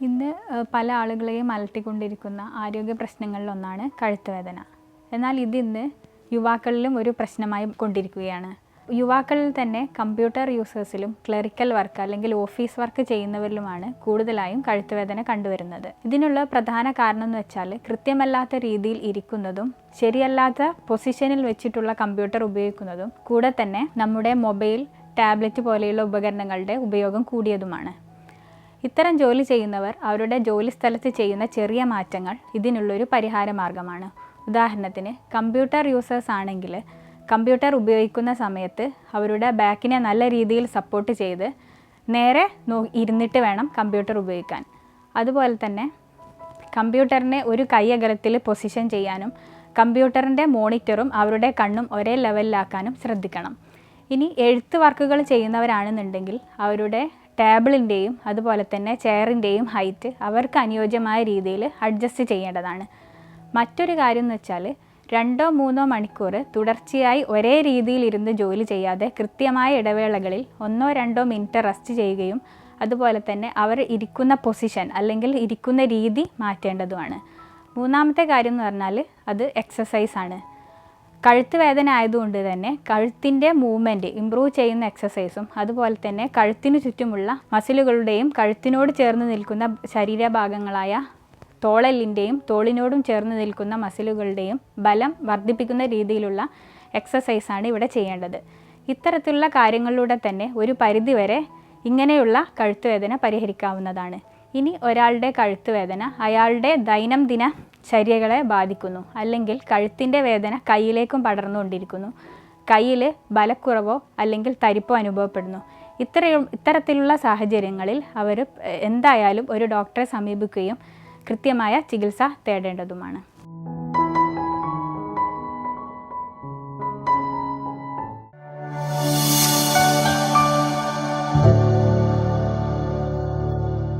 ഇന്ന് പല ആളുകളെയും അലട്ടിക്കൊണ്ടിരിക്കുന്ന ആരോഗ്യ പ്രശ്നങ്ങളിലൊന്നാണ് കഴുത്ത് വേദന എന്നാൽ ഇതിന്ന് യുവാക്കളിലും ഒരു പ്രശ്നമായി കൊണ്ടിരിക്കുകയാണ്. യുവാക്കളിൽ തന്നെ കമ്പ്യൂട്ടർ യൂസേഴ്സിലും ക്ലറിക്കൽ വർക്ക് അല്ലെങ്കിൽ ഓഫീസ് വർക്ക് ചെയ്യുന്നവരിലുമാണ് കൂടുതലായും കഴുത്തുവേദന കണ്ടുവരുന്നത്. ഇതിനുള്ള പ്രധാന കാരണം എന്ന് വെച്ചാൽ കൃത്യമല്ലാത്ത രീതിയിൽ ഇരിക്കുന്നതും ശരിയല്ലാത്ത പൊസിഷനിൽ വെച്ചിട്ടുള്ള കമ്പ്യൂട്ടർ ഉപയോഗിക്കുന്നതും കൂടെ തന്നെ നമ്മുടെ മൊബൈൽ ടാബ്ലറ്റ് പോലെയുള്ള ഉപകരണങ്ങളുടെ ഉപയോഗം കൂടിയതുമാണ്. ഇത്തരം ജോലി ചെയ്യുന്നവർ അവരുടെ ജോലി സ്ഥലത്ത് ചെയ്യുന്ന ചെറിയ മാറ്റങ്ങൾ ഇതിനുള്ളൊരു പരിഹാര മാർഗമാണ് ഉദാഹരണത്തിന് കമ്പ്യൂട്ടർ യൂസേഴ്സ് ആണെങ്കിൽ കമ്പ്യൂട്ടർ ഉപയോഗിക്കുന്ന സമയത്ത് അവരുടെ ബാക്കിനെ നല്ല രീതിയിൽ സപ്പോർട്ട് ചെയ്ത് നേരെ നോ ഇരുന്നിട്ട് വേണം കമ്പ്യൂട്ടർ ഉപയോഗിക്കാൻ. അതുപോലെ തന്നെ കമ്പ്യൂട്ടറിനെ ഒരു കൈ അകലത്തിൽ പൊസിഷൻ ചെയ്യാനും കമ്പ്യൂട്ടറിന്റെ മോണിറ്ററും അവരുടെ കണ്ണും ഒരേ ലെവലിലാക്കാനും ശ്രദ്ധിക്കണം. ഇനി എഴുത്ത് വർക്കുകൾ ചെയ്യുന്നവരാണെന്നുണ്ടെങ്കിൽ അവരുടെ ടേബിളിന്റെയും അതുപോലെ തന്നെ ചെയറിന്റെയും ഹൈറ്റ് അവർക്ക് അനുയോജ്യമായ രീതിയിൽ അഡ്ജസ്റ്റ് ചെയ്യേണ്ടതാണ്. മറ്റൊരു കാര്യം എന്ന് വെച്ചാൽ രണ്ടോ മൂന്നോ മണിക്കൂർ തുടർച്ചയായി ഒരേ രീതിയിലിരുന്ന് ജോലി ചെയ്യാതെ കൃത്യമായ ഇടവേളകളിൽ ഒന്നോ രണ്ടോ മിനിറ്റ് റെസ്റ്റ് ചെയ്യുകയും അതുപോലെ തന്നെ അവർ ഇരിക്കുന്ന പൊസിഷൻ അല്ലെങ്കിൽ ഇരിക്കുന്ന രീതി മാറ്റേണ്ടതുമാണ്. മൂന്നാമത്തെ കാര്യം എന്ന് പറഞ്ഞാൽ അത് എക്സസൈസ് ആണ്. കഴുത്ത് വേദന ആയതുകൊണ്ട് തന്നെ കഴുത്തിന്റെ മൂവ്മെന്റ് ഇമ്പ്രൂവ് ചെയ്യുന്ന എക്സസൈസും അതുപോലെ തന്നെ കഴുത്തിനു ചുറ്റുമുള്ള മസിലുകളുടെയും കഴുത്തിനോട് ചേർന്ന് നിൽക്കുന്ന ശരീരഭാഗങ്ങളായ തോളലിന്റെയും തോളിനോടും ചേർന്ന് നിൽക്കുന്ന മസിലുകളുടെയും ബലം വർദ്ധിപ്പിക്കുന്ന രീതിയിലുള്ള എക്സസൈസാണ് ഇവിടെ ചെയ്യേണ്ടത്. ഇത്തരത്തിലുള്ള കാര്യങ്ങളിലൂടെ തന്നെ ഒരു പരിധിവരെ ഇങ്ങനെയുള്ള കഴുത്തുവേദന പരിഹരിക്കാവുന്നതാണ്. ഇനി ഒരാളുടെ കഴുത്തുവേദന അയാളുടെ ദൈനംദിന ചര്യകളെ ബാധിക്കുന്നു. അല്ലെങ്കിൽ കഴുത്തിന്റെ വേദന കയ്യിലേക്കും പടർന്നുകൊണ്ടിരിക്കുന്നു. കയ്യിൽ ബലക്കുറവോ അല്ലെങ്കിൽ തരിപ്പോ അനുഭവപ്പെടുന്നു. ഇത്രയും ഇത്തരത്തിലുള്ള സാഹചര്യങ്ങളിൽ അവർ എന്തായാലും ഒരു ഡോക്ടറെ സമീപിക്കുകയും കൃത്യമായ ചികിത്സ തേടേണ്ടതുമാണ്.